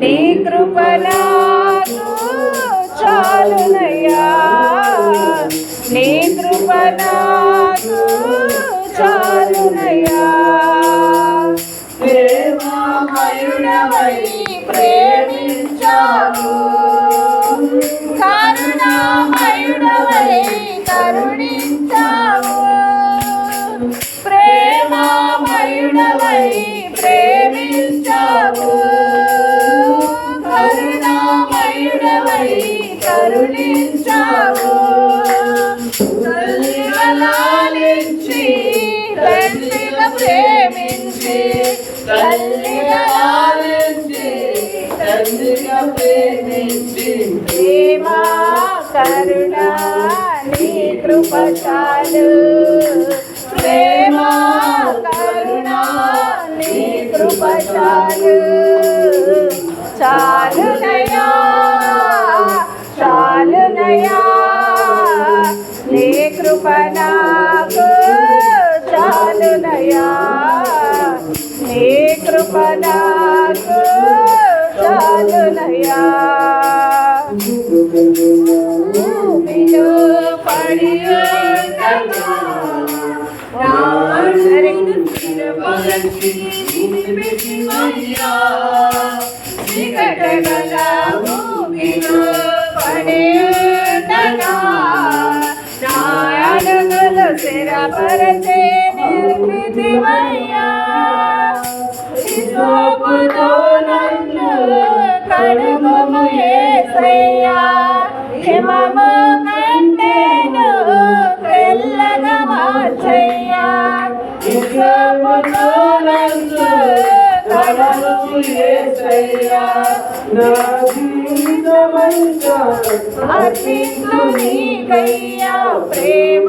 నీ కృప చాలునయ్యా. నీ కృప చాలునయ్యా. ప్రేమమయుడవై ప్రేమించి తండ్రిగా ప్రేమించి తల్లిగా ఆదరించి తండ్రిగా ప్రేమించి. ప్రేమా కరుణ నీ కృపచాలు ప్రేమా కరుణ నీ కృపచాలు చాలు. చాలునయా నీ కృప నాకు చాలునయా భూమిలో పడి ఉండగా నా సరిగ్గా స్థిరపరచి నిలిపితివయ్యా. చీకటగల భూమిలో పడి ఉండగా నా అడుగులు స్థిరపరచి నిలిపితివయ్యా. ఇసోపుతో నన్ను కడుగుము యేసయ్యా. హిమము కంటేను తెల్లగా మార్చయ్యా. నన్ను కడుగుము నా జీవితమంతా అర్పించు నీకయ్యా ప్రేమ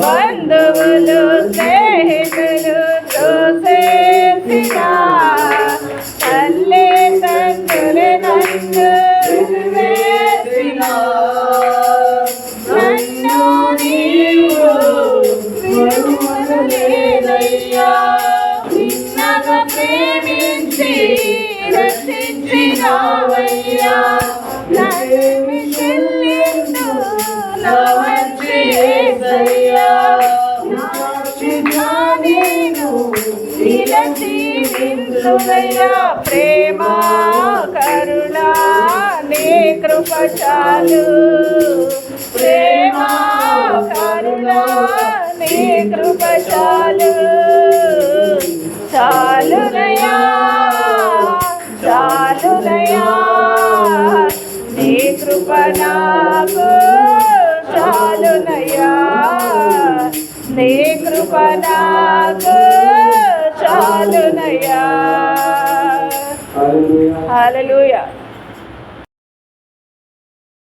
బంధువులు స్నేహితులు చూసేసిన తల్లి తండ్రులే నన్ను నన్ను నీవు ప్రేమించి రక్షించినావయ్యా. నిలచి ప్రేమ కరుణా నీ కృప చాలు ప్రేమ కరుణా నీ కృప చాలు చాలునయా చాలునయా నీ కృప నాకు. చాలునయా నీ కృప నాకు. Hallelujah. Hallelujah.